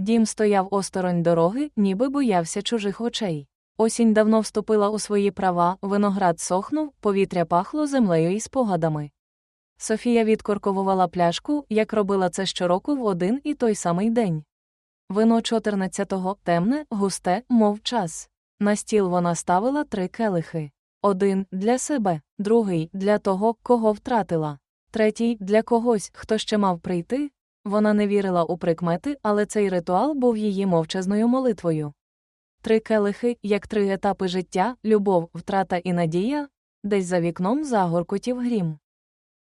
Дім стояв осторонь дороги, ніби боявся чужих очей. Осінь давно вступила у свої права, виноград сохнув, повітря пахло землею і спогадами. Софія відкорковувала пляшку, як робила це щороку в один і той самий день. Вино 14-го темне, густе, мов час. На стіл вона ставила три келихи. Один для себе, другий для того, кого втратила, третій для когось, хто ще мав прийти. Вона не вірила у прикмети, але цей ритуал був її мовчазною молитвою. Три келихи, як три етапи життя, любов, втрата і надія, десь за вікном загоркотів грім.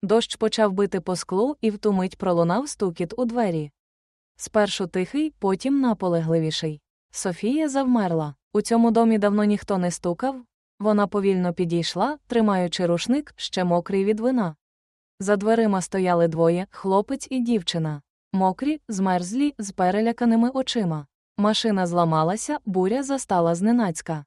Дощ почав бити по склу і в ту мить пролунав стукіт у двері. Спершу тихий, потім наполегливіший. Софія завмерла. У цьому домі давно ніхто не стукав. Вона повільно підійшла, тримаючи рушник, ще мокрий від вина. За дверима стояли двоє хлопець і дівчина. Мокрі, змерзлі, з переляканими очима. Машина зламалася, буря застала зненацька.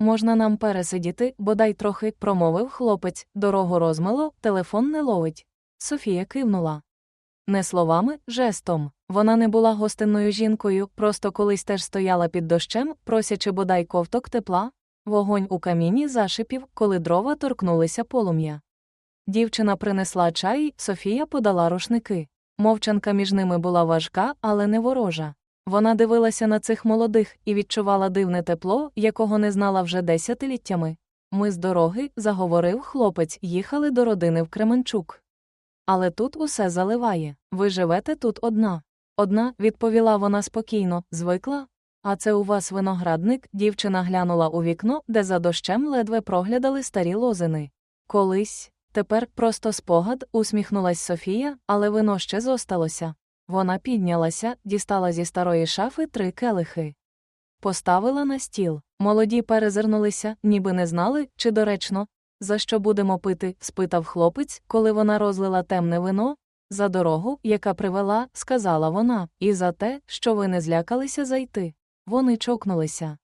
Можна нам пересидіти, бодай трохи, промовив хлопець, дорогу розмило, телефон не ловить. Софія кивнула. Не словами, жестом. Вона не була гостинною жінкою, просто колись теж стояла під дощем, просячи бодай ковток тепла. Вогонь у каміні зашипів, коли дрова торкнулися полум'я. Дівчина принесла чай, Софія подала рушники. Мовчанка між ними була важка, але не ворожа. Вона дивилася на цих молодих і відчувала дивне тепло, якого не знала вже десятиліттями. Ми з дороги, заговорив хлопець, їхали до родини в Кременчук. Але тут усе заливає. Ви живете тут одна. Одна, відповіла вона спокійно, звикла. А це у вас виноградник, дівчина глянула у вікно, де за дощем ледве проглядали старі лозини. Колись, тепер просто спогад, усміхнулась Софія, але вино ще зосталося. Вона піднялася, дістала зі старої шафи три келихи. Поставила на стіл. Молоді перезирнулися, ніби не знали, чи доречно. За що будемо пити? спитав хлопець, коли вона розлила темне вино. За дорогу, яка привела, сказала вона, і за те, що ви не злякалися зайти. Вони чокнулися.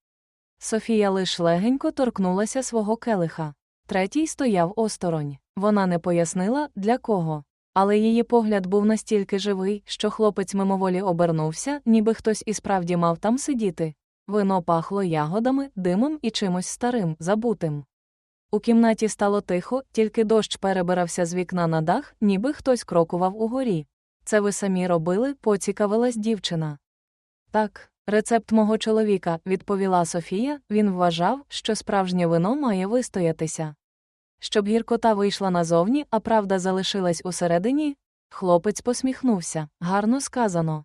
Софія лиш легенько торкнулася свого келиха. Третій стояв осторонь. Вона не пояснила, для кого. Але її погляд був настільки живий, що хлопець мимоволі обернувся, ніби хтось і справді мав там сидіти. Вино пахло ягодами, димом і чимось старим, забутим. У кімнаті стало тихо, тільки дощ перебирався з вікна на дах, ніби хтось крокував угорі. Це ви самі робили, поцікавилась дівчина. Так, рецепт мого чоловіка, відповіла Софія, він вважав, що справжнє вино має вистоятися. Щоб гіркота вийшла назовні, а правда залишилась усередині, хлопець посміхнувся гарно сказано.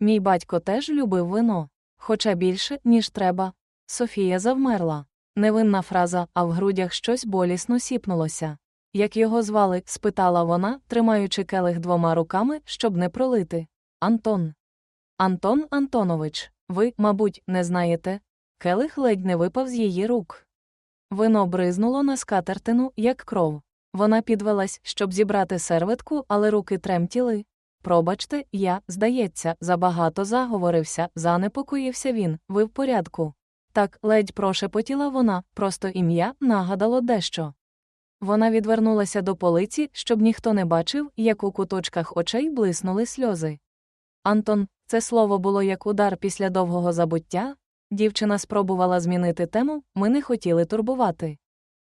Мій батько теж любив вино, хоча більше, ніж треба. Софія завмерла. Невинна фраза, а в грудях щось болісно сіпнулося. Як його звали? спитала вона, тримаючи келих двома руками, щоб не пролити. Антон. Антон Антонович, ви, мабуть, не знаєте. Келих ледь не випав з її рук. Вино бризнуло на скатертину, як кров. Вона підвелась, щоб зібрати серветку, але руки тремтіли. Пробачте, я, здається, забагато заговорився, занепокоївся він, ви в порядку. Так, ледь прошепотіла вона, просто ім'я нагадало дещо. Вона відвернулася до полиці, щоб ніхто не бачив, як у куточках очей блиснули сльози. Антон, це слово було як удар після довгого забуття. Дівчина спробувала змінити тему, ми не хотіли турбувати.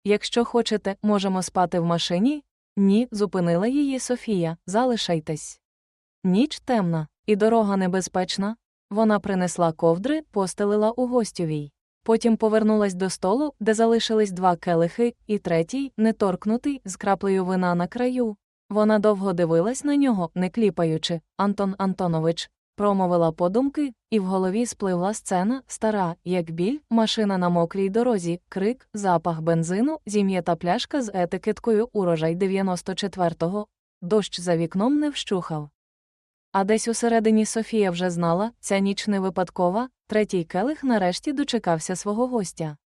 Якщо хочете, можемо спати в машині? Ні, зупинила її Софія, залишайтесь. Ніч темна, і дорога небезпечна. Вона принесла ковдри, постелила у гостьовій. Потім повернулась до столу, де залишились два келихи, і третій, неторкнутий, з краплею вина на краю. Вона довго дивилась на нього, не кліпаючи. Антон Антонович, промовила подумки, і в голові спливла сцена, стара, як біль, машина на мокрій дорозі, крик, запах бензину, зім'ята пляшка з етикеткою урожай 94-го. Дощ за вікном не вщухав. А десь усередині Софія вже знала, ця ніч не випадкова, третій келих нарешті дочекався свого гостя.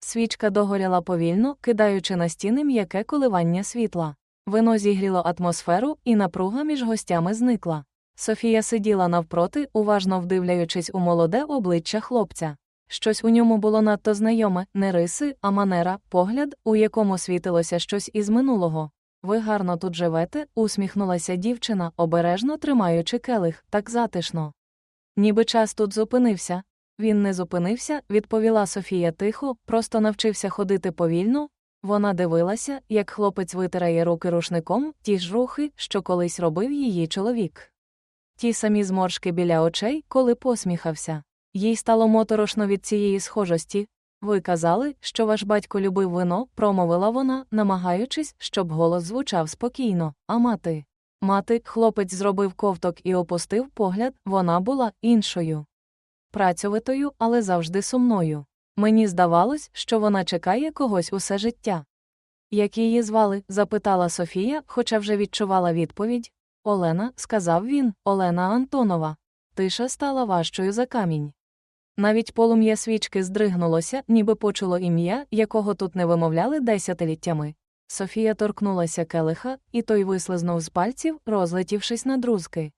Свічка догоряла повільно, кидаючи на стіни м'яке коливання світла. Вино зігріло атмосферу, і напруга між гостями зникла. Софія сиділа навпроти, уважно вдивляючись у молоде обличчя хлопця. Щось у ньому було надто знайоме, не риси, а манера, погляд, у якому світилося щось із минулого. Ви гарно тут живете, усміхнулася дівчина, обережно тримаючи келих, так затишно. Ніби час тут зупинився. Він не зупинився, відповіла Софія тихо, просто навчився ходити повільно. Вона дивилася, як хлопець витирає руки рушником, ті ж рухи, що колись робив її чоловік. Ті самі зморшки біля очей, коли посміхався. Їй стало моторошно від цієї схожості. Ви казали, що ваш батько любив вино, промовила вона, намагаючись, щоб голос звучав спокійно, а мати. Мати, хлопець зробив ковток і опустив погляд, вона була іншою. Працьовитою, але завжди сумною. Мені здавалось, що вона чекає когось усе життя. Як її звали? запитала Софія, хоча вже відчувала відповідь. Олена, сказав він, Олена Антонова. Тиша стала важчою за камінь. Навіть полум'я свічки здригнулося, ніби почуло ім'я, якого тут не вимовляли десятиліттями. Софія торкнулася келиха, і той вислизнув з пальців, розлетівшись на друзки.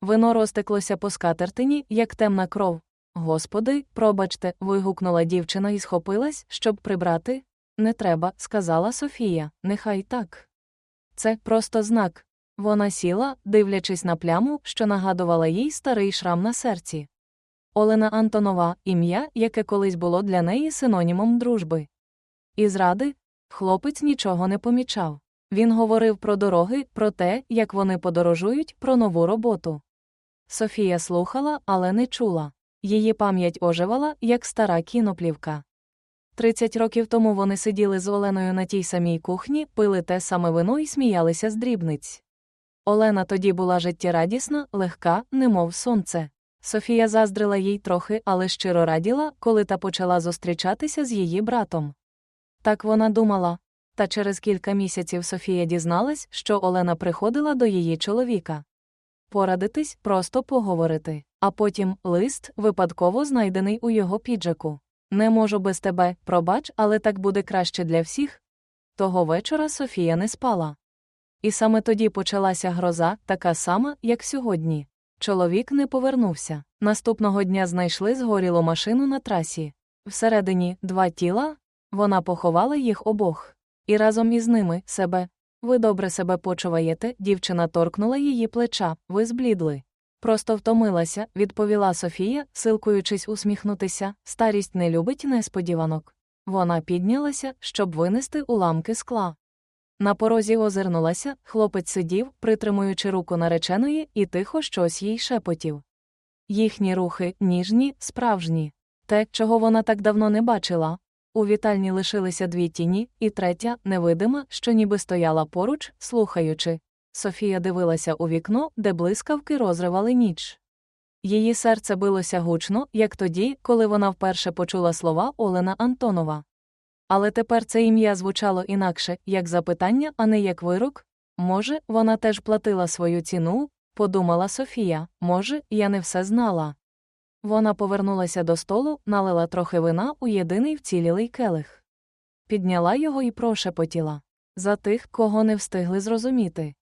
Вино розтеклося по скатертині, як темна кров. Господи, пробачте, вигукнула дівчина і схопилась, щоб прибрати. Не треба, сказала Софія, нехай так. Це просто знак. Вона сіла, дивлячись на пляму, що нагадувала їй старий шрам на серці. Олена Антонова ім'я, яке колись було для неї синонімом дружби. І зради хлопець нічого не помічав. Він говорив про дороги, про те, як вони подорожують, про нову роботу. Софія слухала, але не чула. Її пам'ять оживала, як стара кіноплівка. Тридцять років тому вони сиділи з Оленою на тій самій кухні, пили те саме вино і сміялися з дрібниць. Олена тоді була життєрадісна, легка, немов сонце. Софія заздрила їй трохи, але щиро раділа, коли та почала зустрічатися з її братом. Так вона думала. Та через кілька місяців Софія дізналась, що Олена приходила до її чоловіка. Порадитись, просто поговорити. А потім лист, випадково знайдений у його піджаку. Не можу без тебе, пробач, але так буде краще для всіх. Того вечора Софія не спала. І саме тоді почалася гроза, така сама, як сьогодні. Чоловік не повернувся. Наступного дня знайшли згорілу машину на трасі. Всередині два тіла, вона поховала їх обох. І разом із ними себе. Ви добре себе почуваєте, дівчина торкнула її плеча, ви зблідли. Просто втомилася, відповіла Софія, силкуючись усміхнутися, старість не любить несподіванок. Вона піднялася, щоб винести уламки скла. На порозі озирнулася, хлопець сидів, притримуючи руку нареченої, і тихо щось їй шепотів. Їхні рухи ніжні, справжні. Те, чого вона так давно не бачила. У вітальні лишилися дві тіні, і третя, невидима, що ніби стояла поруч, слухаючи. Софія дивилася у вікно, де блискавки розривали ніч. Її серце билося гучно, як тоді, коли вона вперше почула слова Олена Антонова. Але тепер це ім'я звучало інакше, як запитання, а не як вирок. Може, вона теж платила свою ціну, подумала Софія, може, я не все знала. Вона повернулася до столу, налила трохи вина у єдиний вцілілий келих. Підняла його і прошепотіла за тих, кого не встигли зрозуміти.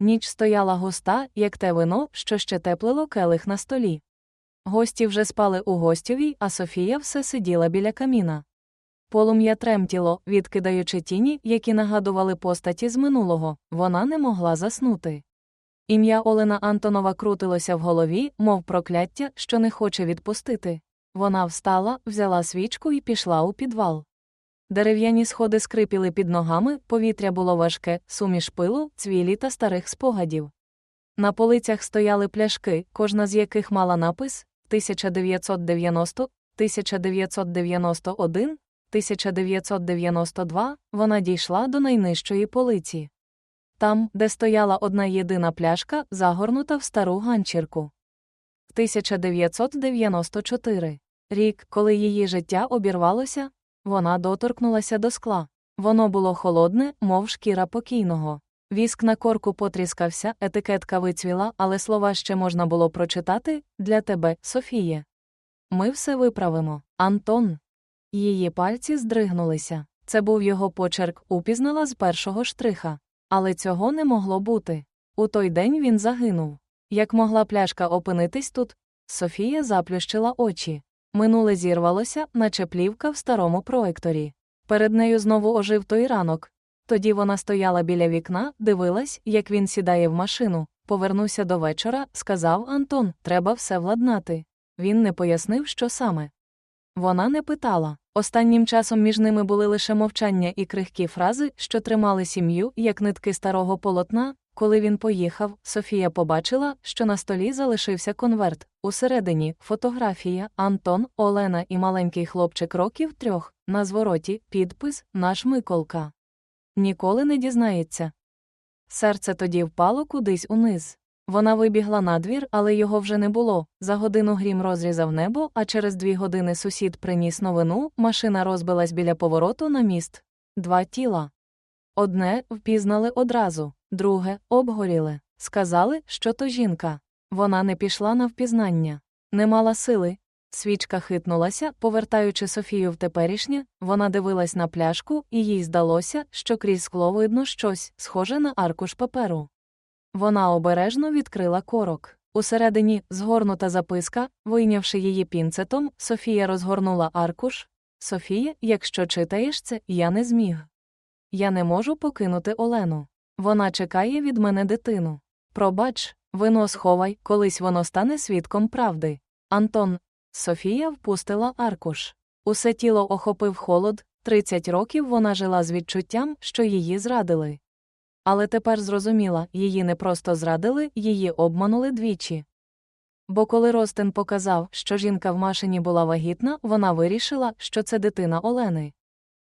Ніч стояла густа, як те вино, що ще теплило келих на столі. Гості вже спали у гостьовій, а Софія все сиділа біля каміна. Полум'я тремтіло, відкидаючи тіні, які нагадували постаті з минулого, вона не могла заснути. Ім'я Олена Антонова крутилося в голові, мов прокляття, що не хоче відпустити. Вона встала, взяла свічку і пішла у підвал. Дерев'яні сходи скрипіли під ногами, повітря було важке, суміш пилу, цвілі та старих спогадів. На полицях стояли пляшки, кожна з яких мала напис 1990, 1991, 1992, вона дійшла до найнижчої полиці. Там, де стояла одна єдина пляшка, загорнута в стару ганчірку. 1994. Рік, коли її життя обірвалося, вона доторкнулася до скла. Воно було холодне, мов шкіра покійного. Віск на корку потріскався, етикетка вицвіла, але слова ще можна було прочитати для тебе, Софіє. Ми все виправимо. Антон. Її пальці здригнулися. Це був його почерк, упізнала з першого штриха. Але цього не могло бути. У той день він загинув. Як могла пляшка опинитись тут? Софія заплющила очі. Минуле зірвалося, наче плівка в старому проекторі. Перед нею знову ожив той ранок. Тоді вона стояла біля вікна, дивилась, як він сідає в машину. Повернуся до вечора, сказав Антон, треба все владнати. Він не пояснив, що саме. Вона не питала. Останнім часом між ними були лише мовчання і крихкі фрази, що тримали сім'ю, як нитки старого полотна. Коли він поїхав, Софія побачила, що на столі залишився конверт. Усередині фотографія, Антон, Олена і маленький хлопчик років трьох, на звороті підпис Наш Миколка. Ніколи не дізнається. Серце тоді впало кудись униз. Вона вибігла на двір, але його вже не було. За годину грім розрізав небо, а через дві години сусід приніс новину, машина розбилась біля повороту на міст. Два тіла. Одне впізнали одразу, друге обгоріли. Сказали, що то жінка. Вона не пішла на впізнання, не мала сили. Свічка хитнулася, повертаючи Софію в теперішнє, вона дивилась на пляшку, і їй здалося, що крізь скло видно щось, схоже на аркуш паперу. Вона обережно відкрила корок. Усередині згорнута записка, вийнявши її пінцетом, Софія розгорнула аркуш. Софія, якщо читаєш це, я не зміг. Я не можу покинути Олену. Вона чекає від мене дитину. Пробач, вино сховай, колись воно стане свідком правди. Антон. Софія впустила аркуш. Усе тіло охопив холод, 30 років вона жила з відчуттям, що її зрадили. Але тепер зрозуміла, її не просто зрадили, її обманули двічі. Бо коли Ростин показав, що жінка в машині була вагітна, вона вирішила, що це дитина Олени.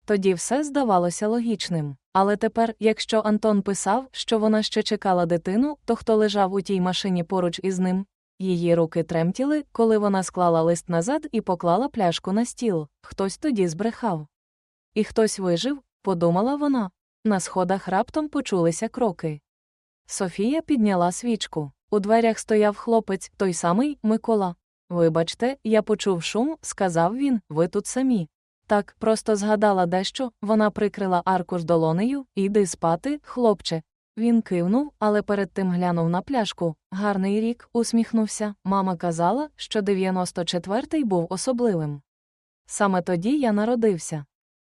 Тоді все здавалося логічним. Але тепер, якщо Антон писав, що вона ще чекала дитину, то хто лежав у тій машині поруч із ним? Її руки тремтіли, коли вона склала лист назад і поклала пляшку на стіл. Хтось тоді збрехав. І хтось вижив, подумала вона. На сходах раптом почулися кроки. Софія підняла свічку. У дверях стояв хлопець, той самий Микола. Вибачте, я почув шум, сказав він, ви тут самі. Так, просто згадала дещо, вона прикрила аркуш долонею, іди спати, хлопче. Він кивнув, але перед тим глянув на пляшку. Гарний рік, усміхнувся. Мама казала, що 94-й був особливим. Саме тоді я народився.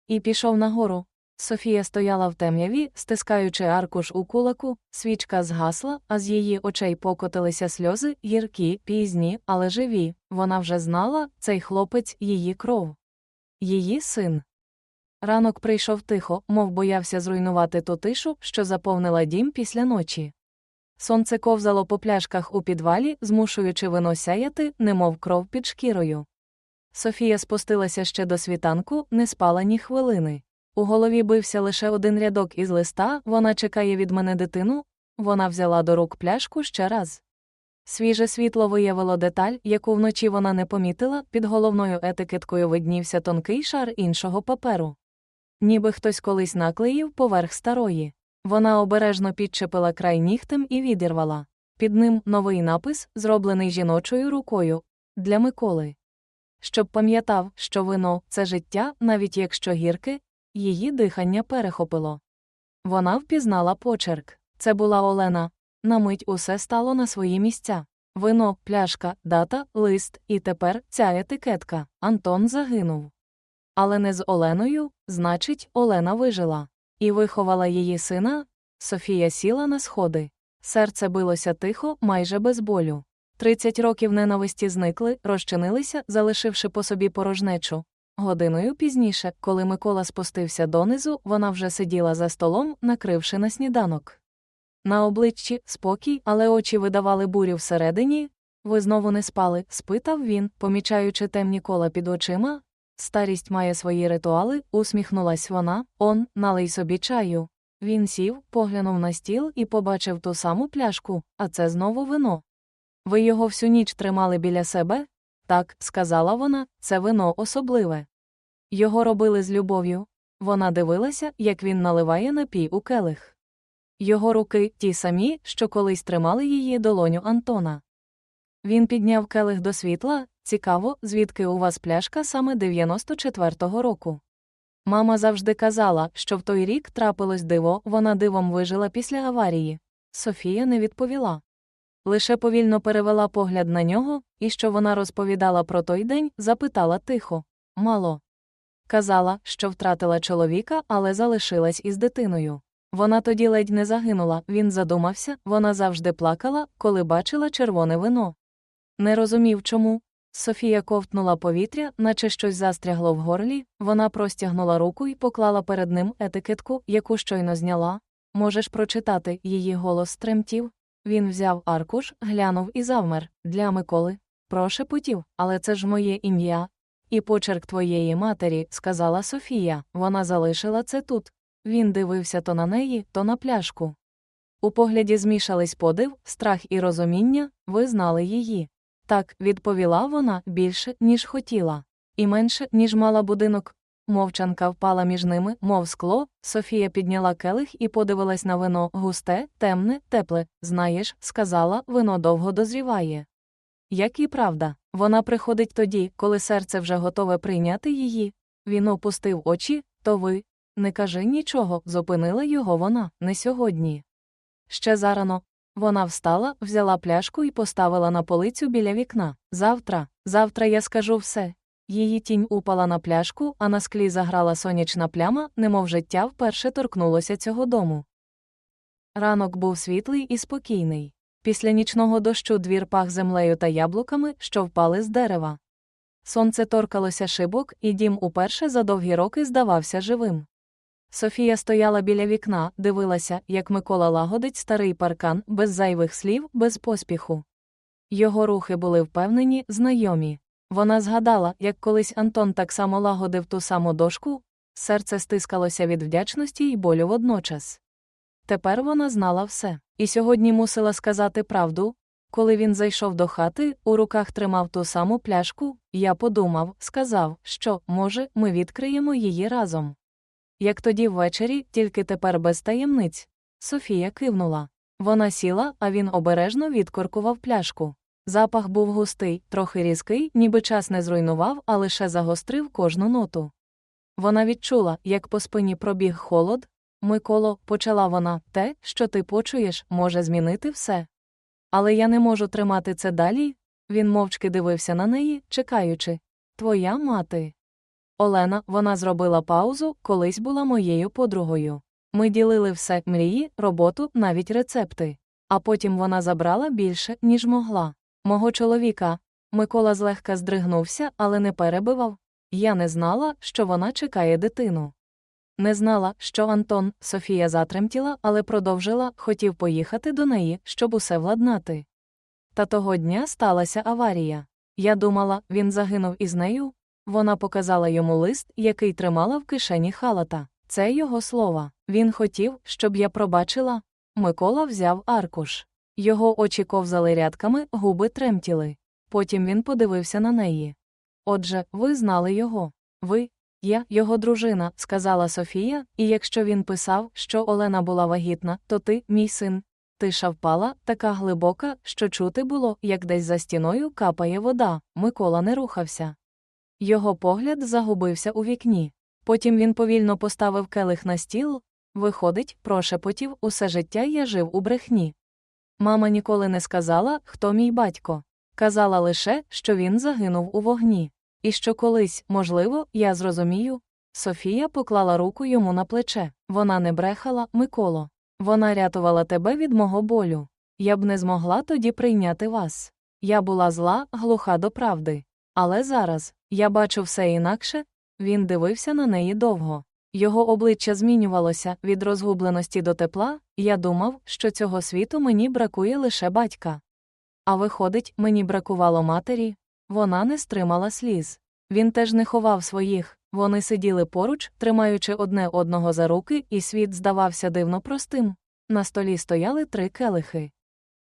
І пішов нагору. Софія стояла в темряві, стискаючи аркуш у кулаку, свічка згасла, а з її очей покотилися сльози, гіркі, пізні, але живі. Вона вже знала, цей хлопець її кров. Її син. Ранок прийшов тихо, мов боявся зруйнувати ту тишу, що заповнила дім після ночі. Сонце ковзало по пляшках у підвалі, змушуючи вино сяяти, немов кров під шкірою. Софія спустилася ще до світанку, не спала ні хвилини. У голові бився лише один рядок із листа вона чекає від мене дитину. Вона взяла до рук пляшку ще раз. Свіже світло виявило деталь, яку вночі вона не помітила, під головною етикеткою виднівся тонкий шар іншого паперу. Ніби хтось колись наклеїв поверх старої. Вона обережно підчепила край нігтем і відірвала. Під ним новий напис, зроблений жіночою рукою для Миколи. Щоб пам'ятав, що вино це життя, навіть якщо гірке, її дихання перехопило. Вона впізнала почерк. Це була Олена. На мить усе стало на свої місця. Вино, пляшка, дата, лист, і тепер ця етикетка. Антон загинув. Але не з Оленою, значить, Олена вижила. І виховала її сина. Софія сіла на сходи. Серце билося тихо, майже без болю. Тридцять років ненависті зникли, розчинилися, залишивши по собі порожнечу. Годиною пізніше, коли Микола спустився донизу, вона вже сиділа за столом, накривши на сніданок. На обличчі спокій, але очі видавали бурю всередині. Ви знову не спали? спитав він, помічаючи темні кола під очима. Старість має свої ритуали, усміхнулась вона, он, налий собі чаю. Він сів, поглянув на стіл і побачив ту саму пляшку, а це знову вино. Ви його всю ніч тримали біля себе? Так, сказала вона, це вино особливе. Його робили з любов'ю. Вона дивилася, як він наливає напій у келих. Його руки ті самі, що колись тримали її долоню Антона. Він підняв келих до світла. Цікаво, звідки у вас пляшка саме 94-го року. Мама завжди казала, що в той рік трапилось диво, вона дивом вижила після аварії. Софія не відповіла. Лише повільно перевела погляд на нього, і що вона розповідала про той день, запитала тихо Мало. Казала, що втратила чоловіка, але залишилась із дитиною. Вона тоді ледь не загинула, він задумався, вона завжди плакала, коли бачила червоне вино. Не розумів чому. Софія ковтнула повітря, наче щось застрягло в горлі, вона простягнула руку і поклала перед ним етикетку, яку щойно зняла. Можеш прочитати, її голос тремтів. Він взяв аркуш, глянув і завмер. Для Миколи. Прошепотів, але це ж моє ім'я. І почерк твоєї матері, сказала Софія, вона залишила це тут. Він дивився то на неї, то на пляшку. У погляді змішались подив, страх і розуміння, ви знали її. Так, відповіла вона більше, ніж хотіла, і менше, ніж мала будинок. Мовчанка впала між ними, мов скло. Софія підняла келих і подивилась на вино густе, темне, тепле. Знаєш, сказала, вино довго дозріває. Як і правда, вона приходить тоді, коли серце вже готове прийняти її. Він опустив очі, то ви. Не кажи нічого, зупинила його вона, не сьогодні. Ще зарано. Вона встала, взяла пляшку і поставила на полицю біля вікна. Завтра, завтра я скажу все. Її тінь упала на пляшку, а на склі заграла сонячна пляма, немов життя вперше торкнулося цього дому. Ранок був світлий і спокійний. Після нічного дощу двір пах землею та яблуками, що впали з дерева. Сонце торкалося шибок, і дім уперше за довгі роки здавався живим. Софія стояла біля вікна, дивилася, як Микола лагодить старий паркан, без зайвих слів, без поспіху. Його рухи були впевнені, знайомі. Вона згадала, як колись Антон так само лагодив ту саму дошку, серце стискалося від вдячності й болю водночас. Тепер вона знала все, і сьогодні мусила сказати правду. Коли він зайшов до хати, у руках тримав ту саму пляшку, я подумав, сказав, що, може, ми відкриємо її разом. Як тоді ввечері, тільки тепер без таємниць. Софія кивнула. Вона сіла, а він обережно відкоркував пляшку. Запах був густий, трохи різкий, ніби час не зруйнував, а лише загострив кожну ноту. Вона відчула, як по спині пробіг холод. Миколо, почала вона, те, що ти почуєш, може змінити все. Але я не можу тримати це далі. Він мовчки дивився на неї, чекаючи. Твоя мати. Олена, вона зробила паузу, колись була моєю подругою. Ми ділили все мрії, роботу, навіть рецепти. А потім вона забрала більше, ніж могла. Мого чоловіка. Микола злегка здригнувся, але не перебивав. Я не знала, що вона чекає дитину. Не знала, що Антон, Софія затремтіла, але продовжила, хотів поїхати до неї, щоб усе владнати. Та того дня сталася аварія. Я думала, він загинув із нею. Вона показала йому лист, який тримала в кишені халата. Це його слова. Він хотів, щоб я пробачила. Микола взяв аркуш. Його очі ковзали рядками, губи тремтіли. Потім він подивився на неї. Отже, ви знали його. Ви, я, його дружина, сказала Софія, і якщо він писав, що Олена була вагітна, то ти, мій син. Тиша впала, така глибока, що чути було, як десь за стіною капає вода. Микола не рухався. Його погляд загубився у вікні. Потім він повільно поставив келих на стіл. Виходить, прошепотів, усе життя я жив у брехні. Мама ніколи не сказала, хто мій батько. Казала лише, що він загинув у вогні. І що колись, можливо, я зрозумію. Софія поклала руку йому на плече. Вона не брехала, Миколо. Вона рятувала тебе від мого болю. Я б не змогла тоді прийняти вас. Я була зла, глуха до правди. Але зараз я бачу все інакше. Він дивився на неї довго. Його обличчя змінювалося від розгубленості до тепла, я думав, що цього світу мені бракує лише батька. А виходить, мені бракувало матері, вона не стримала сліз. Він теж не ховав своїх, вони сиділи поруч, тримаючи одне одного за руки, і світ здавався дивно простим. На столі стояли три келихи.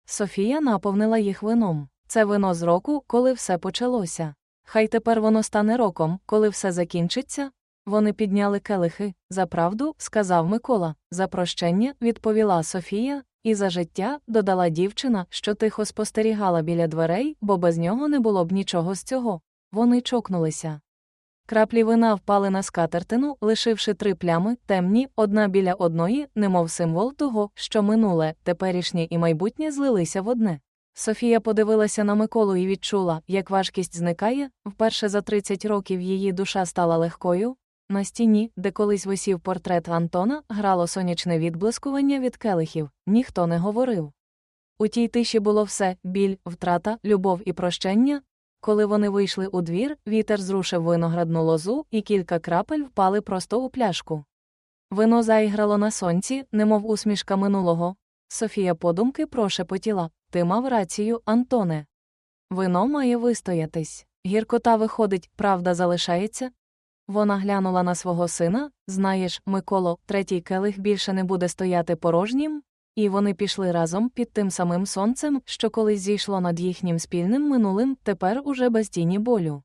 Софія наповнила їх вином. Це вино з року, коли все почалося. Хай тепер воно стане роком, коли все закінчиться. Вони підняли келихи. За правду, сказав Микола, за прощення, відповіла Софія, і за життя додала дівчина, що тихо спостерігала біля дверей, бо без нього не було б нічого з цього. Вони чокнулися. Краплі вина впали на скатертину, лишивши три плями, темні, одна біля одної, немов символ того, що минуле, теперішнє і майбутнє злилися в одне. Софія подивилася на Миколу і відчула, як важкість зникає, вперше за 30 років її душа стала легкою, На стіні, де колись висів портрет Антона, грало сонячне відблискування від келихів, ніхто не говорив. У тій тиші було все біль, втрата, любов і прощення. Коли вони вийшли у двір, вітер зрушив виноградну лозу, і кілька крапель впали просто у пляшку. Вино заіграло на сонці, немов усмішка минулого. Софія подумки прошепотіла Ти мав рацію, Антоне. Вино має вистоятись. Гіркота виходить, правда залишається. Вона глянула на свого сина знаєш, Миколо, третій келих більше не буде стояти порожнім, і вони пішли разом під тим самим сонцем, що колись зійшло над їхнім спільним минулим, тепер уже без тіні болю.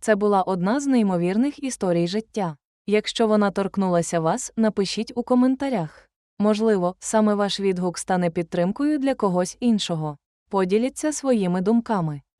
Це була одна з неймовірних історій життя. Якщо вона торкнулася вас, напишіть у коментарях. Можливо, саме ваш відгук стане підтримкою для когось іншого. Поділіться своїми думками.